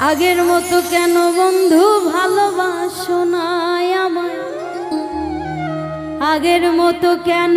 আগের মতো কেন বন্ধু ভালোবাসো নাই আমায়? আগের মতো কেন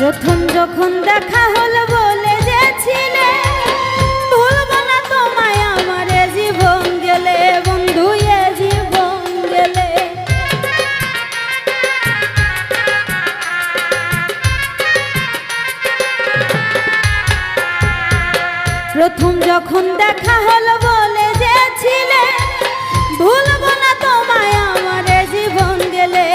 প্রথম যখন দেখা হলো বলে যেছিলে ভুলবো না তোমায়, আমার জীবন গেলে, বন্ধু, এ জীবন গেলে। প্রথম যখন দেখা হলো বলে যেছিলে ভুলবো না তোমায়, আমার জীবন গেলে